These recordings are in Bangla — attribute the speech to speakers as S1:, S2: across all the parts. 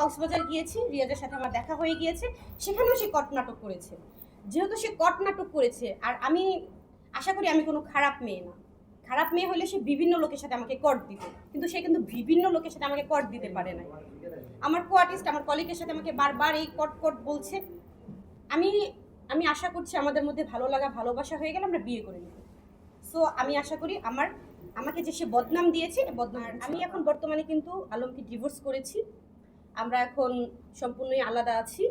S1: কক্সবাজার গিয়েছি, রিয়াজের সাথে আমার দেখা হয়ে গিয়েছে, সেখানেও সে কট নাটক করেছে। যেহেতু সে কট নাটক করেছে, আর আমি আশা করি আমি কোনো খারাপ মেয়ে না। খারাপ মেয়ে হলে সে বিভিন্ন লোকের সাথে আমাকে কট দিত কিন্তু সে কিন্তু বিভিন্ন লোকের সাথে আমাকে কট দিতে পারে না আমার কো আর্টিস্ট আমার কলিগের সাথে আমাকে বারবার এই কট কট বলছে। আমি আমি আশা করছি আমাদের মধ্যে ভালো লাগা, ভালোবাসা হয়ে গেলে আমরা বিয়ে করে নেব। সো আমি আশা করি আমার, আমাকে যে সে বদনাম দিয়েছে, বদনাম আমি এখন বর্তমানে কিন্তু আলমকে ডিভোর্স করেছি। আমরা এখন সম্পূর্ণই আলাদা আছি।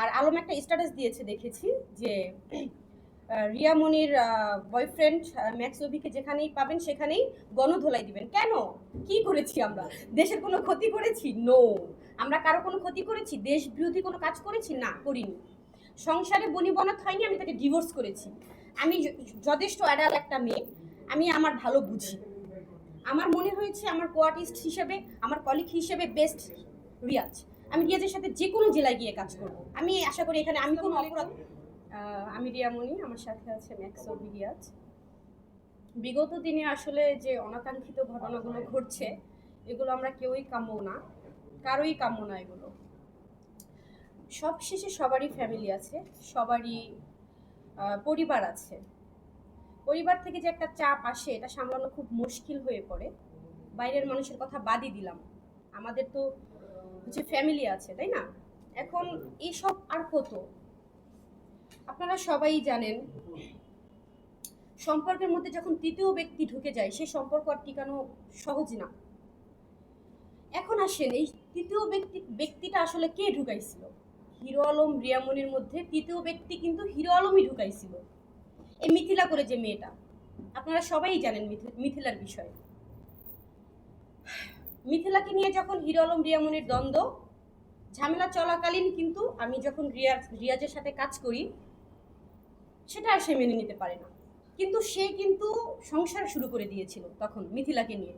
S1: আর আলম একটা স্ট্যাটাস দিয়েছে দেখেছি যে আহ, রিয়া মনির বয়ফ্রেন্ড ম্যাক্স অভিকে যেখানেই পাবেন সেখানেই গণধোলাই দিবেন। কেন? কি করেছি আমরা? দেশের কোনো ক্ষতি করেছি? নো আমরা কারও কোনো ক্ষতি করেছি? দেশ বিরোধী কোনো কাজ করেছি? না করিনি। সংসারে বনি বনাত হয়নি আমি তাকে ডিভোর্স করেছি। আমি যথেষ্ট অ্যাডাল একটা মেয়ে আমি আমার ভালো বুঝি। আমার মনে হয়েছে আমার কোয়ার্টিস্ট হিসেবে, আমার কলিগ হিসেবে বেস্ট রিয়াজ। আমি রিয়াজের সাথে যে কোনো জেলায় গিয়ে কাজ করব। আমি আশা করি এখানে আমি কোনো অপরাধ আমি রিয়ামণি আমার সাথে আছে ম্যাক্স রিয়াজ। বিগত দিনে আসলে যে অনাকাঙ্ক্ষিত ঘটনাগুলো ঘটছে, এগুলো আমরা কেউই কাম্য না, কারোই কাম্য না এগুলো। সব শেষে সবারই ফ্যামিলি আছে, সবারই পরিবার আছে। পরিবার থেকে যে একটা চাপ আসে, এটা সামলানো খুব মুশকিল হয়ে পড়ে। বাইরের মানুষের কথা বাদই দিলাম। আমাদের তো হচ্ছে ফ্যামিলি আছে, তাই না? এখন এইসব আর কত আপনারা সবাই জানেন, সম্পর্কের মধ্যে যখন তৃতীয় ব্যক্তি ঢুকে যায় সেই সম্পর্ক আর টিকানো সহজ না। এখন আসেন, এই তৃতীয় ব্যক্তি, ব্যক্তিটা আসলে কে ঢুকাইছিল? হিরো আলম রিয়ামনির মধ্যে তৃতীয় ব্যক্তি কিন্তু হিরো আলমই ঢুকাইছিল। এই মিথিলা করে যে মেয়েটা, আপনারা সবাই জানেন মিথিলার বিষয়ে। মিথিলাকে নিয়ে যখন হিরো আলম রিয়ামনির দ্বন্দ্ব, ঝামেলা চলাকালীন কিন্তু আমি যখন রিয়াজ রিয়াজের সাথে কাজ করি, সেটা আর সে মেনে নিতে পারে না। কিন্তু সে কিন্তু সংসার শুরু করে দিয়েছিল তখন মিথিলাকে নিয়ে।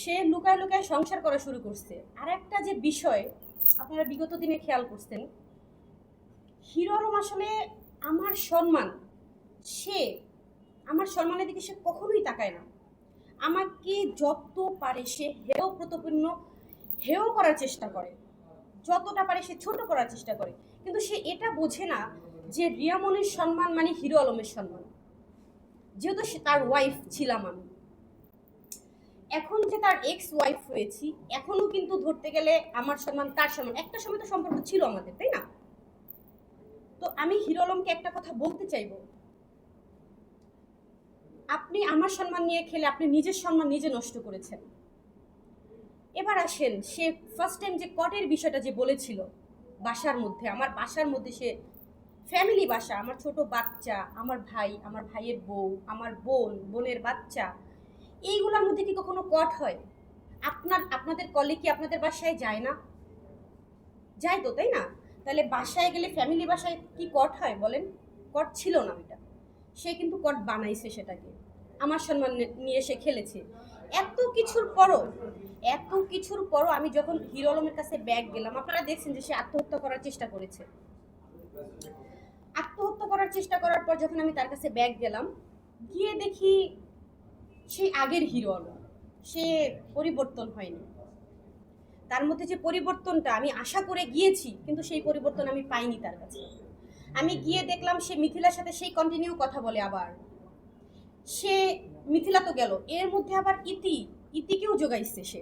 S1: সে লুকায় লুকায় সংসার করা শুরু করছে। আর একটা যে বিষয়, আপনারা বিগত দিনে খেয়াল করছেন, হিরো আলম আসলে আমার সম্মান, সে, আমার সম্মানের দিকে সে কখনোই তাকায় না। আমাকে যত পারে সে হেয় প্রতিপন্ন হেয় করার চেষ্টা করে। যতটা পারে সে ছোট করার চেষ্টা করে। কিন্তু সে এটা বোঝে না যে রিয়ামনির সম্মান মানে হিরো আলমের সম্মান। যেহেতু সে তার ওয়াইফ ছিলাম আমি। এখন যে তার এক্স ওয়াইফ হয়েছি এখনও কিন্তু ধরতে গেলে আমার সম্মান, তার সম্মান, একটা সময় তো সম্পর্ক ছিল আমাদের, তাই না? তো আমি হিরো আলমকে একটা কথা বলতে চাইব। আপনি আমার সম্মান নিয়ে খেলে আপনি নিজের সম্মান নিজে নষ্ট করেছেন। এবার আসেন, সে ফার্স্ট টাইম যে কটের বিষয়টা যে বলেছিল, বাসার মধ্যে, আমার বাসার মধ্যে সে ফ্যামিলি বাসা, আমার ছোট বাচ্চা, আমার ভাই, আমার ভাইয়ের বউ, আমার বোন, বোনের বাচ্চা, এইগুলোর মধ্যে কি কখনো কট হয়? আপনার, আপনাদের কলে কি আপনাদের বাসায় যায় না? যায় তো, তাই না? তাহলে বাসায় গেলে ফ্যামিলি বাসায় কি কট হয় বলেন? কট ছিল না ওইটা। সে কিন্তু কট বানাইছে সেটাকে। আমার সম্মান নিয়ে সে খেলেছে। এত কিছুর পরও, এত কিছুর পরও আমি যখন হিরো আলমের কাছে ব্যাগ গেলাম, আপনারা দেখছেন যে সে আত্মহত্যা করার চেষ্টা করেছে। আত্মহত্যা করার চেষ্টা করার পর যখন আমি তার কাছে ব্যাগ গেলাম, গিয়ে দেখি সেই আগের হিরো আলম। সে পরিবর্তন হয়নি। তার মধ্যে যে পরিবর্তনটা আমি আশা করে গিয়েছি, কিন্তু সেই পরিবর্তন আমি পাইনি তার কাছে। আমি গিয়ে দেখলাম সে মিথিলার সাথে সেই কন্টিনিউ কথা বলে আবার। সে মিথিলা তো গেল, এর মধ্যে আবার ইতি, ইতিকেও যোগাইছে সে।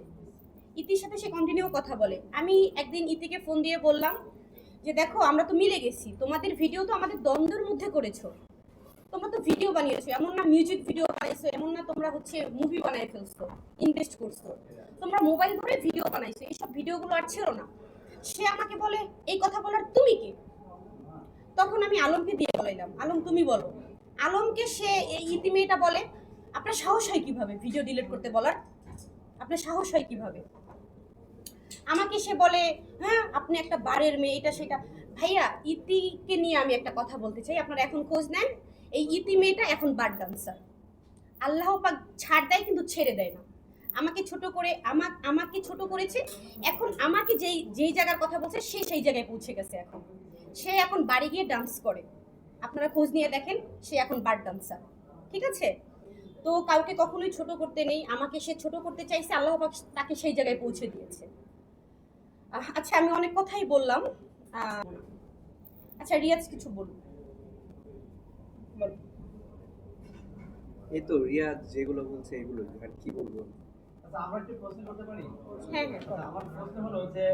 S1: ইতির সাথে সে কন্টিনিউ কথা বলে। আমি একদিন ইতিকে ফোন দিয়ে বললাম যে, দেখো, আমরা তো মিলে গেছি, তোমাদের ভিডিও তো আমাদের দ্বন্দ্বের মধ্যে করেছ। তোমরা তো ভিডিও বানিয়েছো, এমন না মিউজিক ভিডিও বানাইছো, এমন না তোমরা হচ্ছে মুভি বানাই ফেলছো ইনভেস্ট করছ। তোমরা মোবাইল ধরে ভিডিও বানাইছো, এইসব ভিডিওগুলো আর ছিল না। সে আমাকে বলে, এই কথা বলার তুমি কে? তখন আমি আলমকে দিয়ে বলাইলাম, আলম, তুমি বলো। আলমকে সে এই ইতি মেয়েটা বলে, আপনার সাহস হয় কীভাবে ভিডিও ডিলিট করতে বলার? আপনার সাহস হয় কীভাবে? আমাকে সে বলে হ্যাঁ আপনি একটা বারের মেয়ে, এটা সেটা। ভাইয়া, ইতিকে নিয়ে আমি একটা কথা বলতে চাই, আপনারা এখন খোঁজ নেন। এই ইতি মেয়েটা এখন বার ডান্সার আল্লাহ পাক ছাড় দেয় কিন্তু ছেড়ে দেয় না। আমাকে ছোট করে, আমা, আমাকে ছোট করেছে, এখন আমাকে যেই যেই জায়গার কথা বলছে, সে সেই জায়গায় পৌঁছে গেছে এখন। সে এখন বাড়ি গিয়ে ডান্স করে। আপনারা খোঁজ নিয়ে দেখেন, সে এখন বার ডান্সার ঠিক আছে? তো কাউকে কখনোই ছোট করতে নেই। আমাকে সে ছোট করতে চাইছে, আল্লাহ পাক তাকে সেই জায়গায় পৌঁছে দিয়েছে। আচ্ছা আমি অনেক কথাই বললাম। আচ্ছা রিয়াজ কিছু বলুন।
S2: এই তো রিয়াজ যেগুলো বলছে এগুলো আর কি বলব?
S3: আচ্ছা আমরা একটু প্রশ্ন করতে পারি?
S1: হ্যাঁ হ্যাঁ।
S3: আচ্ছা, আমার প্রশ্ন হলো যে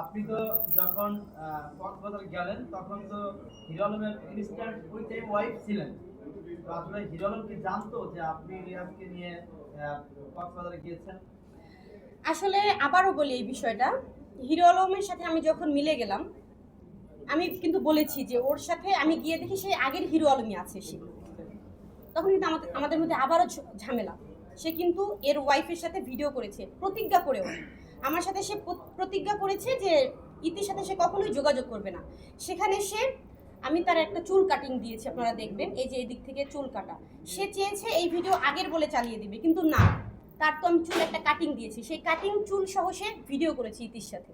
S3: আপনি তো যখন কক্সবাজার গেলেন তখন তো হিরো আলমের ইনস্ট্যান্ট ওই টাইম ওয়াইফ ছিলেন। তো আসলে হিরো আলম কি জানতো যে আপনি রিয়াজকে নিয়ে আহ, কক্সবাজারে গিয়েছেন?
S1: আসলে আবারও বলি এই বিষয়টা। হিরো আলমের সাথে আমি যখন মিলে গেলাম আমি কিন্তু বলেছি যে ওর সাথে আমি গিয়ে দেখি সেই আগের হিরো আলমই আছে সে। তখন কিন্তু আমাদের আমাদের মধ্যে আবারও ঝামেলা। সে কিন্তু এর ওয়াইফের সাথে ভিডিও করেছে, প্রতিজ্ঞা করেও আমার সাথে সে প্রতিজ্ঞা করেছে যে ইতির সাথে সে কখনোই যোগাযোগ করবে না। সেখানে সে আমি তার একটা চুল কাটিং দিয়েছি, আপনারা দেখবেন। এই যে এদিক থেকে চুল কাটা। সে চেয়েছে এই ভিডিও আগের বলে চালিয়ে দিবে, কিন্তু না। তার তো আমি চুল একটা কাটিং দিয়েছি। সেই কাটিং চুল সহ সে ভিডিও করেছে ইতির সাথে।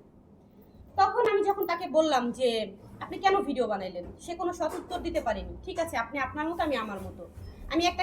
S1: তখন আমি যখন তাকে বললাম যে, আপনি কেন ভিডিও বানাইলেন? সে কোনো সৎ উত্তর দিতে পারেনি। ঠিক আছে, আপনি আপনার মতো, আমি আমার মতো। আমি একটা